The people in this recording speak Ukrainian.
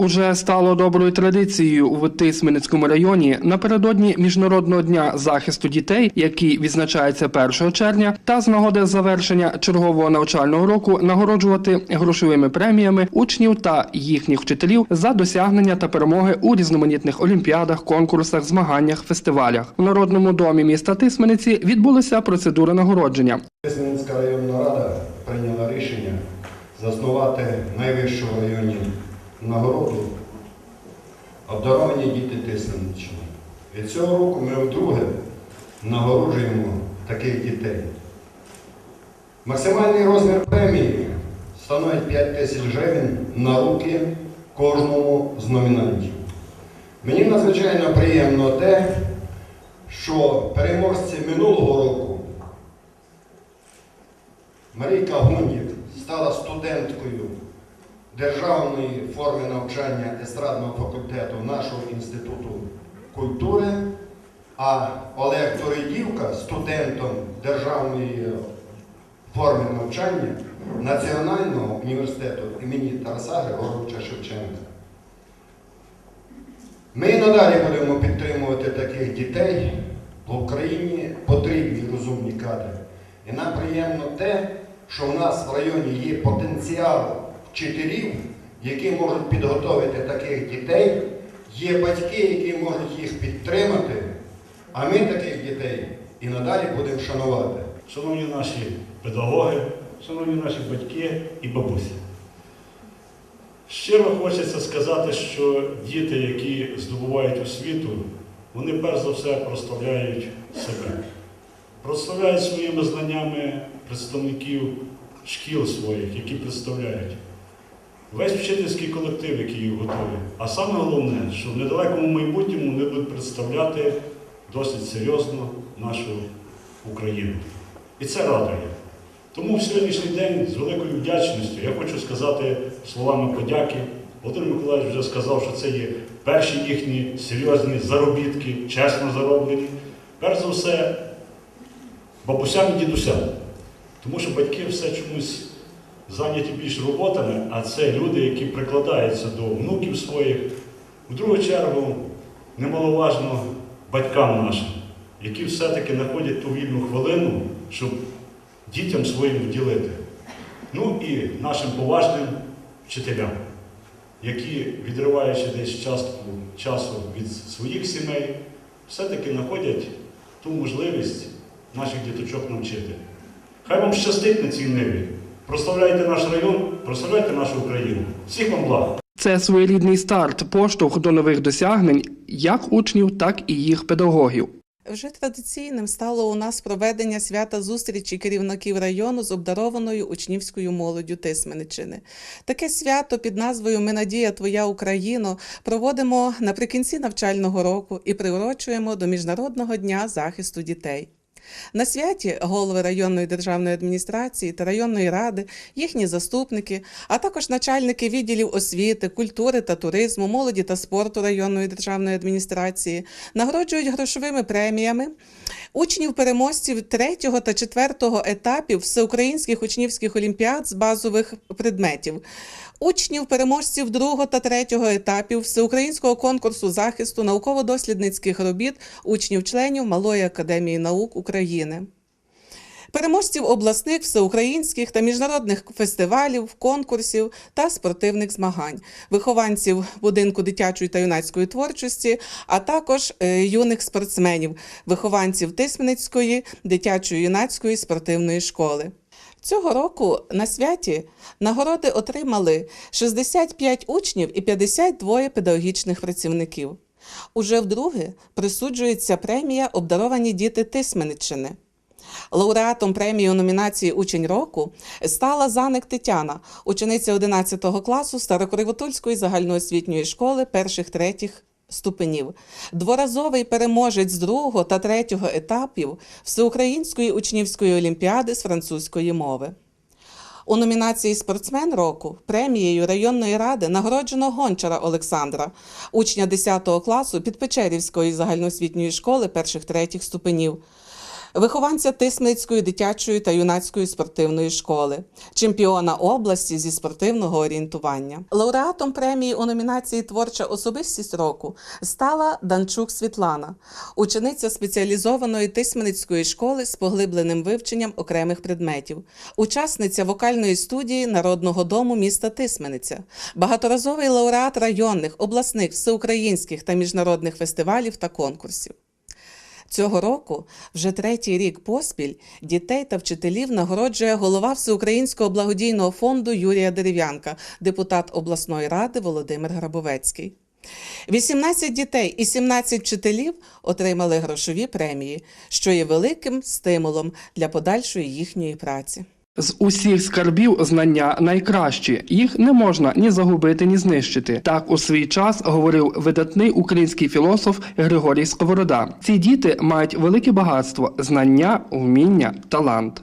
Уже стало доброю традицією в Тисменецькому районі напередодні міжнародного дня захисту дітей, який відзначається 1 червня, та з нагоди завершення чергового навчального року нагороджувати грошовими преміями учнів та їхніх вчителів за досягнення та перемоги у різноманітних олімпіадах, конкурсах, змаганнях, фестивалях. В народному домі міста Тисмениці відбулася процедура нагородження. Тисменська районна рада прийняла рішення заснувати найвищу районі нагороду обдаровані діти Тисменщини. І цього року ми вдруге нагороджуємо таких дітей. Максимальний розмір премії становить 5 тисяч гривень на руки кожному з номінантів. Мені надзвичайно приємно те, що переможці минулого року Марійка Гундік стала студенткою державної форми навчання естрадного факультету нашого інституту культури, а Олег Торидівка студентом державної форми навчання Національного університету імені Тараса Григоровича Шевченка. Ми надалі будемо підтримувати таких дітей, бо в Україні потрібні розумні кадри. І нам приємно те, що в нас в районі є потенціал вчителів, які можуть підготовити таких дітей, є батьки, які можуть їх підтримати, а ми таких дітей і надалі будемо шанувати. Шановні наші педагоги, шановні наші батьки і бабусі. Щиро хочеться сказати, що діти, які здобувають освіту, вони перш за все прославляють себе, прославляють своїми знаннями представників шкіл своїх, які представляють. Весь вчительський колектив, який їх готує. А саме головне, що в недалекому майбутньому вони будуть представляти досить серйозно нашу Україну. І це радує. Тому в сьогоднішній день з великою вдячністю я хочу сказати словами подяки. Володимир Миколаївич вже сказав, що це є перші їхні серйозні заробітки, чесно зароблені. Перш за все, бабусям і дідусям. Тому що батьки все чомусь зайняті більш роботами, а це люди, які прикладаються до внуків своїх. У другу чергу, немаловажно батькам нашим, які все-таки знаходять ту вільну хвилину, щоб дітям своїм вділити. Ну і нашим поважним вчителям, які, відриваючи десь частку часу від своїх сімей, все-таки знаходять ту можливість наших діточок навчити. Хай вам щастить на цій ниві. Прославляйте наш район, прославляйте нашу Україну. Всіх вам благ! Це своєрідний старт, поштовх до нових досягнень як учнів, так і їх педагогів. Вже традиційним стало у нас проведення свята зустрічі керівників району з обдарованою учнівською молоддю Тисменичини. Таке свято під назвою Ми надія Твоя Україно проводимо наприкінці навчального року і приурочуємо до Міжнародного дня захисту дітей. На святі голови районної державної адміністрації та районної ради, їхні заступники, а також начальники відділів освіти, культури та туризму, молоді та спорту районної державної адміністрації нагороджують грошовими преміями учнів переможців третього та четвертого етапів всеукраїнських учнівських олімпіад з базових предметів. Учнів переможців другого та третього етапів всеукраїнського конкурсу захисту науково-дослідницьких робіт учнів-членів Малої академії наук України. Переможців обласних, всеукраїнських та міжнародних фестивалів, конкурсів та спортивних змагань, вихованців будинку дитячої та юнацької творчості, а також е, юних спортсменів, вихованців Тисменецької дитячої юнацької спортивної школи. Цього року на святі нагороди отримали 65 учнів і 52 педагогічних працівників. Уже вдруге присуджується премія Обдаровані діти Тисмениччини. Лауреатом премії у номінації Учень року стала Заник Тетяна, учениця 11 класу Старокривотульської загальноосвітньої школи перших третіх ступенів, дворазовий переможець другого та третього етапів Всеукраїнської учнівської олімпіади з французької мови. У номінації Спортсмен року премією районної ради нагороджено гончара Олександра, учня 10 класу Підпечерівської загальноосвітньої школи перших третіх ступенів. Вихованця Тисмицької дитячої та юнацької спортивної школи, чемпіона області зі спортивного орієнтування. Лауреатом премії у номінації Творча особистість року стала Данчук Світлана, учениця спеціалізованої Тисменицької школи з поглибленим вивченням окремих предметів, учасниця вокальної студії Народного дому міста Тисмениця, багаторазовий лауреат районних, обласних, всеукраїнських та міжнародних фестивалів та конкурсів. Цього року, вже третій рік поспіль, дітей та вчителів нагороджує голова Всеукраїнського благодійного фонду Юрія Дерев'янка, депутат обласної ради Володимир Грабовецький. 18 дітей і 17 вчителів отримали грошові премії, що є великим стимулом для подальшої їхньої праці. З усіх скарбів знання найкращі. Їх не можна ні загубити, ні знищити. Так у свій час говорив видатний український філософ Григорій Сковорода. Ці діти мають велике багатство, знання, вміння, талант.